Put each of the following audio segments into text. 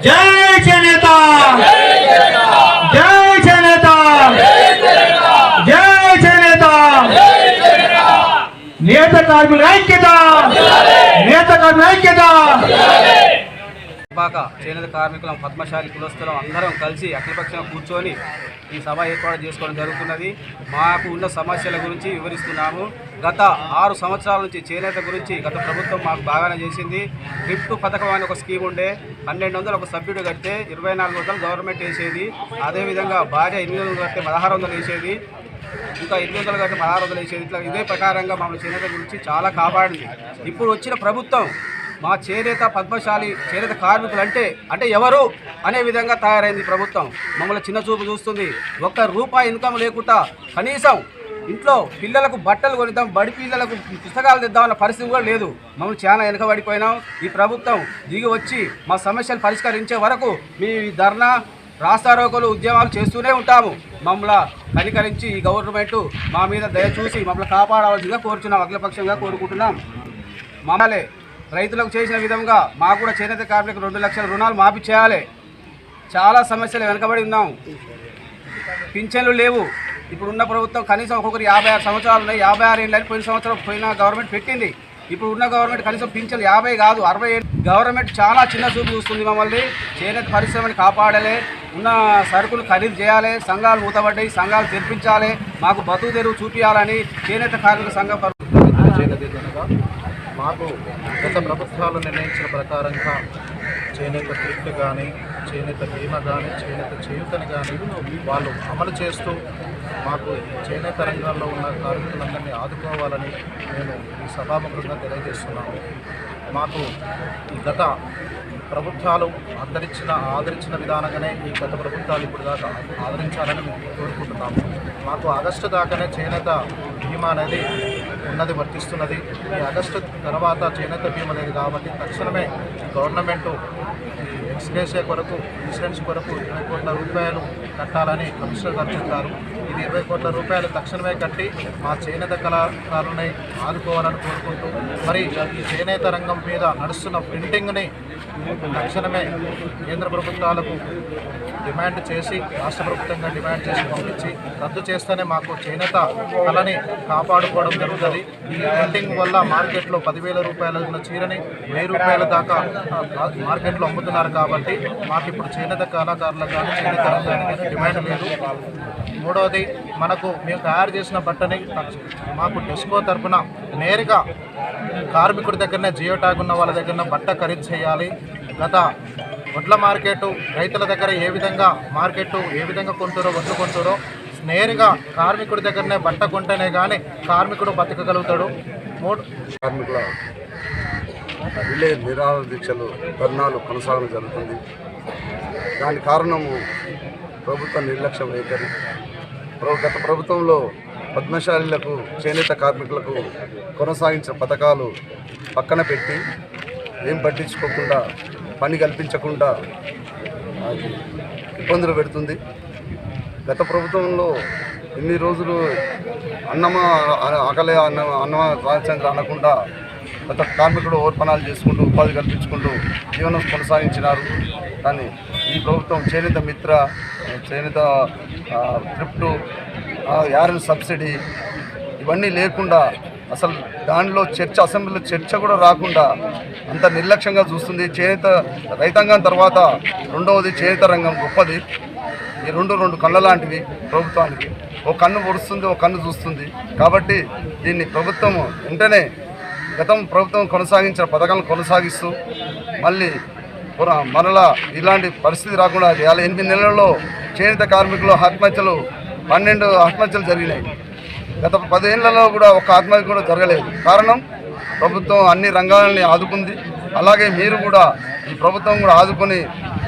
जय जनता। जय जनता। जय जनता। नियत कार्मिक బాక చేనేత కార్మికులం పద్మశాలి కులస్తులం అందరం కలిసి అఖిలపక్షంగా కూర్చొని ఈ సభ ఏర్పాటు చేసుకోవడం జరుగుతున్నది. మాకు ఉన్న సమస్యల గురించి వివరిస్తున్నాము. గత ఆరు సంవత్సరాల నుంచి చేనేత గురించి గత ప్రభుత్వం మాకు బాగానే చేసింది. గిఫ్ట్ పథకం అని ఒక స్కీమ్ ఉండే పన్నెండు వందలు ఒక సభ్యుడు కడితే ఇరవై నాలుగు వందలు గవర్నమెంట్ వేసేది. అదేవిధంగా భార్య ఎనిమిది వందలు కడితే పదహారు వందలు వేసేది. ఇంకా ఎనిమిది వందలు కడితే పదహారు వందలు వేసేది. ఇట్లా ఇదే ప్రకారంగా మమ్మల్ని చేనేత గురించి చాలా కాపాడింది. ఇప్పుడు వచ్చిన ప్రభుత్వం మా చేనేత పద్మశాలి చేనేత కార్మికులు అంటే అంటే ఎవరు? అనే విధంగా తయారైంది ప్రభుత్వం. మమ్మల్ని చిన్న చూపు చూస్తుంది. ఒక్క రూపాయి ఇన్కమ్ లేకుండా కనీసం ఇంట్లో పిల్లలకు బట్టలు కొనిద్దాం బడి పిల్లలకు పుస్తకాలు తెద్దామన్న పరిస్థితి కూడా లేదు. మమ్మల్ని చాలా వెనుకబడిపోయినాం. ఈ ప్రభుత్వం దిగి వచ్చి మా సమస్యలు పరిష్కరించే వరకు మీ ధర్నా రాస్తారోకలు ఉద్యమాలు చేస్తూనే ఉంటాము. మమ్మల్ని కనికరించి ఈ గవర్నమెంట్ మా మీద దయ చూసి మమ్మల్ని కాపాడవలసిందిగా కోరుచున్నాం. అఖిలపక్షంగా కోరుకుంటున్నాం. మమ్మలే రైతులకు చేసిన విధంగా మాకు కూడా చేనేత కార్మికులకు రెండు లక్షల రుణాలు మాఫీ చేయాలి. చాలా సమస్యలు వెనకబడి ఉన్నాం. పింఛన్లు లేవు. ఇప్పుడున్న ప్రభుత్వం కనీసం ఒక్కొక్కరు యాభై ఆరు సంవత్సరాలు ఉన్నాయి. యాభై ఆరు ఏళ్ళు పోయిన సంవత్సరం పోయిన గవర్నమెంట్ పెట్టింది. ఇప్పుడు ఉన్న గవర్నమెంట్ కనీసం పింఛన్లు యాభై కాదు అరవై ఏళ్ళు. గవర్నమెంట్ చాలా చిన్న చూపు చూస్తుంది మమ్మల్ని. చేనేత పరిశ్రమని కాపాడాలి. ఉన్న సరుకులు ఖరీదు చేయాలి. సంఘాలు మూతబడ్డాయి. సంఘాలు తెరిపించాలి. మాకు బతుకు తెరువు చూపించాలని చేనేత కార్మిక సంఘం మాకు గత ప్రభుత్వాలు నిర్ణయించిన ప్రకారంగా చేనేత కిట్ కానీ చేనేత బీమా కానీ చేనేత చేయుతని కానీ వాళ్ళు అమలు చేస్తూ మాకు చేనేత రంగాల్లో ఉన్న కార్మికులందరినీ ఆదుకోవాలని నేను ఈ సభాముఖంగా తెలియజేస్తున్నాను మాకు ఈ గత ప్రభుత్వాలు అందరించిన ఆదరించిన విధానంగానే ఈ గత ప్రభుత్వాలు ఇప్పుడు దాకా ఆదరించాలని మేము కోరుకుంటున్నాము. మాకు ఆగస్టు దాకానే చేనేత బీమా అనేది ఉన్నది వర్తిస్తున్నది. ఈ ఆగస్టు తర్వాత చేనేత బీమా అనేది కాబట్టి తక్షణమే గవర్నమెంటు ఎక్స్గ్రేషియా కొరకు ఇన్సూరెన్స్ కొరకు ఇరవై కోట్ల రూపాయలు కట్టాలని కమిషనర్ గారు చెప్పారు. ఇది ఇరవై కోట్ల రూపాయలు తక్షణమే కట్టి మా చేనేత కళాకారులని ఆదుకోవాలని కోరుకుంటూ మరి ఈ చేనేత రంగం మీద నడుస్తున్న ప్రింటింగ్ని తక్షణమే కేంద్ర ప్రభుత్వాలకు డిమాండ్ చేసి రాష్ట్ర ప్రభుత్వంగా డిమాండ్ చేసి పంపించి రద్దు చేస్తేనే మాకు చేనేత కళని కాపాడుకోవడం జరుగుతుంది. ఈ ప్రింటింగ్ వల్ల మార్కెట్లో పదివేల రూపాయల ఉన్న చీరని వెయ్యి రూపాయల దాకా మార్కెట్లో అమ్ముతున్నారు కాబట్టి మాకు ఇప్పుడు చేనేత కళాకారులకు కానీ చేనేత రంగానికి డిమాండ్ లేదు. మూడవది మనకు మేము తయారు చేసిన బట్టని మాకు డెస్కో తరపున నేరుగా కార్మికుడి దగ్గరనే జియో ట్యాగ్ ఉన్న వాళ్ళ దగ్గర బట్ట ఖరీదు చేయాలి. గత వడ్ల మార్కెట్ రైతుల దగ్గర ఏ విధంగా మార్కెట్ ఏ విధంగా కొంటారో వడ్లు కొంటారో నేరుగా కార్మికుడి దగ్గరనే బట్ట కొంటేనే కానీ కార్మికుడు బతకగలుగుతాడు. మూడు కార్మికుల రిలే నిరాహార దీక్షలు ధర్నాలు కొనసాగడం జరుగుతుంది. దాని కారణము ప్రభుత్వ నిర్లక్ష్యం వైఖరి గత ప్రభుత్వంలో పద్మశాలీలకు చేనేత కార్మికులకు కొనసాగించిన పథకాలు పక్కన పెట్టి ఏం పట్టించుకోకుండా పని కల్పించకుండా అది ఇబ్బందులు పెడుతుంది. గత ప్రభుత్వంలో ఇన్ని రోజులు అన్నమ ఆకలి అన్న అన్నమ రాజచంద్ర అనకుండా గత కార్మికుడు ఓర్పణాలు చేసుకుంటూ ఉపాధి కల్పించుకుంటూ జీవనం కొనసాగించినారు. కానీ ఈ ప్రభుత్వం చేనేత మిత్ర చేనేత ట్రిప్టు యారెల్ సబ్సిడీ ఇవన్నీ లేకుండా అసలు దానిలో చర్చ అసెంబ్లీలో చర్చ కూడా రాకుండా అంత నిర్లక్ష్యంగా చూస్తుంది. చేనేత రైతాంగం తర్వాత రెండవది చేనేత రంగం గొప్పది. ఈ రెండు రెండు కళ్ళ లాంటివి ప్రభుత్వానికి. ఒక కన్ను పొడుస్తుంది ఒక కన్ను చూస్తుంది. కాబట్టి దీన్ని ప్రభుత్వం వెంటనే గతం ప్రభుత్వం కొనసాగించిన పథకాలను కొనసాగిస్తూ మళ్ళీ మరలా ఇలాంటి పరిస్థితి రాకుండా చేయాలి. ఎనిమిది నెలల్లో చేనేత కార్మికులు ఆత్మహత్యలు పన్నెండు ఆత్మహత్యలు జరిగినాయి. గత పదేళ్ళలో కూడా ఒక ఆత్మహత్య కూడా జరగలేదు. కారణం ప్రభుత్వం అన్ని రంగాలని ఆదుకుంది. అలాగే మీరు కూడా ఈ ప్రభుత్వం కూడా ఆదుకొని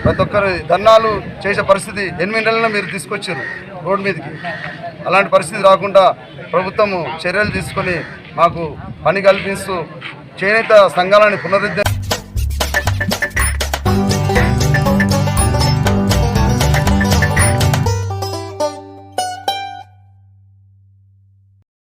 ప్రతి ఒక్కరు ధర్నాలు చేసే పరిస్థితి ఎనిమిది నెలల్లో మీరు తీసుకొచ్చారు రోడ్డు మీదకి. అలాంటి పరిస్థితి రాకుండా ప్రభుత్వము చర్యలు తీసుకొని మాకు పని కల్పిస్తూ చేనేత సంఘాలని పునరుద్ధరణ